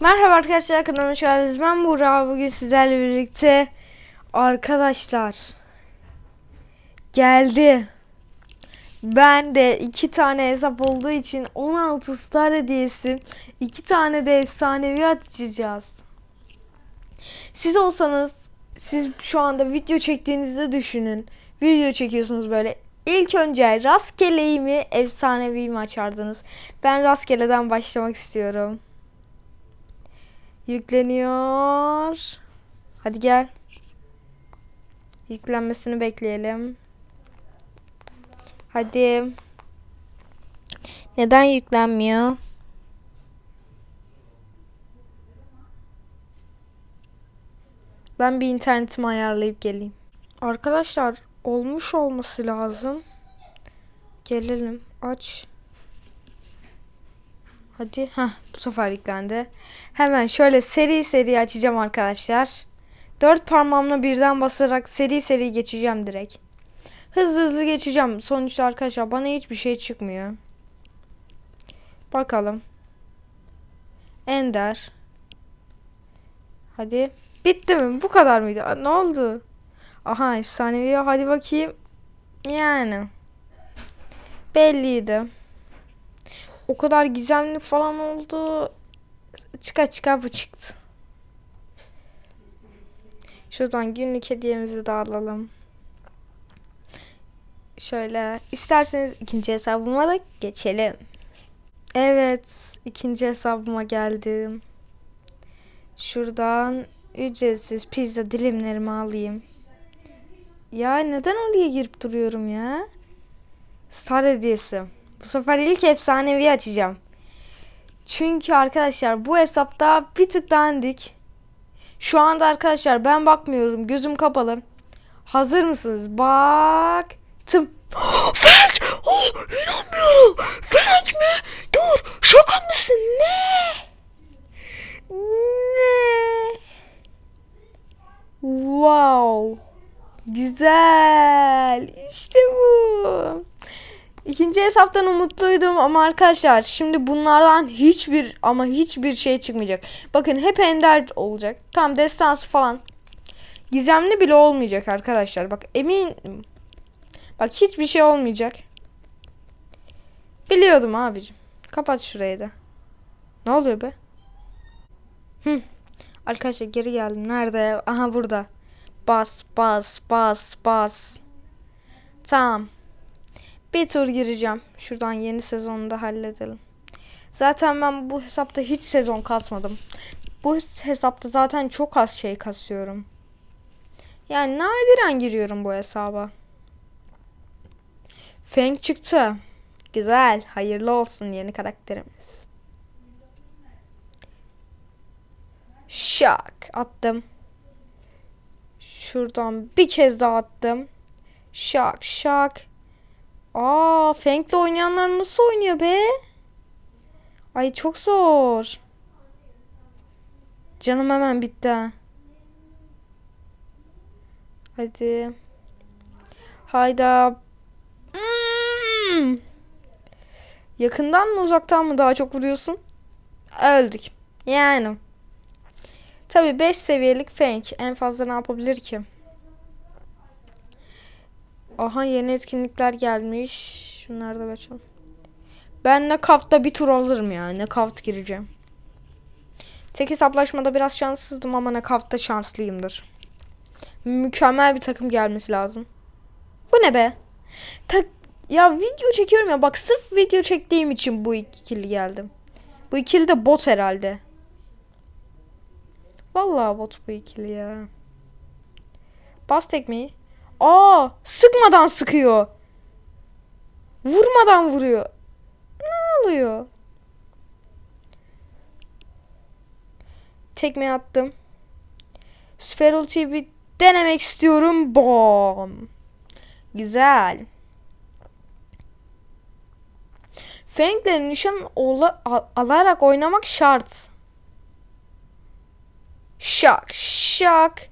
Merhaba arkadaşlar kanalıma hoş geldiniz. Ben Burak. Bugün sizlerle birlikte arkadaşlar geldi. Ben de iki tane hesap olduğu için 16 star hediyesi, iki tane de efsanevi açacağız. Siz olsanız siz şu anda video çektiğinizi düşünün. Video çekiyorsunuz böyle. İlk önce rastgeleyi mi efsanevi mi açardınız? Ben rastgeleden başlamak istiyorum. Yükleniyor. Hadi gel. Yüklenmesini bekleyelim. Hadi. Neden yüklenmiyor? Ben bir internetimi ayarlayıp geleyim. Arkadaşlar olmuş olması lazım. Gelelim. Aç. Hadi. Heh, bu sefer yüklendi. Hemen şöyle seri seri açacağım arkadaşlar. Dört parmağımla birden basarak seri seri geçeceğim direkt. Hızlı hızlı geçeceğim. Sonuçta arkadaşlar bana hiçbir şey çıkmıyor. Bakalım. Ender. Hadi. Bitti mi? Bu kadar mıydı? Aa, Ne oldu? Aha efsanevi. Hadi bakayım. Yani. Belliydi o kadar gizemli falan oldu. Çıka çıka bu çıktı. Şuradan günlük hediyemizi de alalım. Şöyle isterseniz ikinci hesabıma da geçelim. Evet ikinci hesabıma geldim. Şuradan ücretsiz pizza dilimlerimi alayım. Ya neden oraya girip duruyorum ya? Star hediyesi. Bu sefer ilk efsanevi açacağım. Çünkü arkadaşlar bu hesapta bir tık dandik. Şu anda arkadaşlar ben bakmıyorum. Gözüm kapalı. Hazır mısınız? Baktım. Frank! Oh, inanmıyorum. Frank mi? Dur. Şaka mısın? Ne? Ne? Wow. Güzel. İşte bu. İkinci hesaptan umutluydum ama arkadaşlar şimdi bunlardan hiçbir ama hiçbir şey çıkmayacak. Bakın hep ender olacak. Tam destansı falan. Gizemli bile olmayacak arkadaşlar. Bak emin Bak hiçbir şey olmayacak. Biliyordum abicim. Kapat şurayı da. Ne oluyor be? Hı. Arkadaşlar geri geldim. Nerede? Aha burada. Bas bas bas bas. Tamam. Bir tur gireceğim. Şuradan yeni sezonu da halledelim. Zaten ben bu hesapta hiç sezon kasmadım. Bu hesapta zaten çok az şey kasıyorum. Yani nadiren giriyorum bu hesaba. Feng çıktı. Güzel. Hayırlı olsun yeni karakterimiz. Şak. Attım. Şuradan bir kez daha attım. Şak şak. Aa, Feng'le oynayanlar nasıl oynuyor be? Ay çok zor. Canım hemen bitti. ha. Hadi. Hayda. Hmm. Yakından mı uzaktan mı daha çok vuruyorsun? Öldük. Yani. Tabi 5 seviyelik Feng. En fazla ne yapabilir ki? Aha yeni etkinlikler gelmiş. Şunları da açalım. Ben kafta bir tur alırım ya. Kaft gireceğim. Tek hesaplaşmada biraz şanssızdım ama ne kafta şanslıyımdır. Mükemmel bir takım gelmesi lazım. Bu ne be? Tak ya video çekiyorum ya bak sırf video çektiğim için bu ikili geldim. Bu ikili de bot herhalde. Vallahi bot bu ikili ya. Bas tekmeyi. Aa, sıkmadan sıkıyor. Vurmadan vuruyor. Ne oluyor? Tekme attım. Süper ultiyi bir denemek istiyorum. Bom. Güzel. Feng'le nişan ola- al- alarak oynamak şart. Şak şak.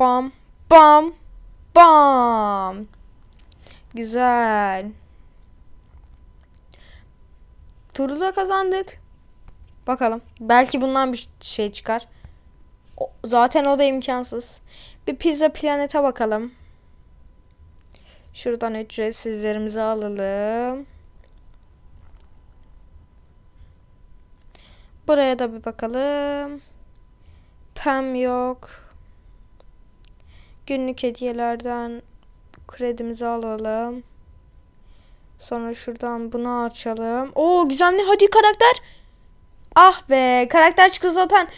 Bam bam bam. Güzel. Turu da kazandık. Bakalım. Belki bundan bir şey çıkar. O- zaten o da imkansız. Bir pizza planete bakalım. Şuradan ücretsizlerimizi alalım. Buraya da bir bakalım. Pem yok. Günlük hediyelerden kredimizi alalım. Sonra şuradan bunu açalım. Oo gizemli hadi karakter. Ah be karakter çıktı zaten.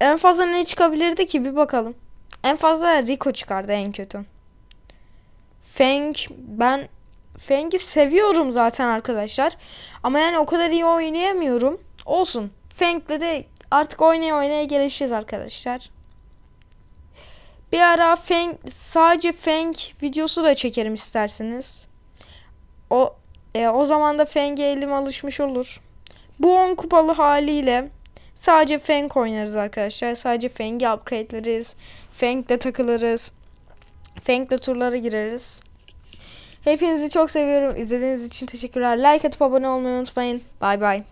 En fazla ne çıkabilirdi ki bir bakalım. En fazla Rico çıkardı en kötü. Feng ben Feng'i seviyorum zaten arkadaşlar. Ama yani o kadar iyi oynayamıyorum. Olsun. Feng'le de artık oynaya oynaya gelişeceğiz arkadaşlar. Bir ara Feng sadece Feng videosu da çekerim isterseniz. O e, o zaman da Feng'e elim alışmış olur. Bu 10 kupalı haliyle sadece Feng oynarız arkadaşlar. Sadece Feng'i upgrade'leriz. Feng'le takılırız. Feng'le turlara gireriz. Hepinizi çok seviyorum. İzlediğiniz için teşekkürler. Like atıp abone olmayı unutmayın. Bay bay.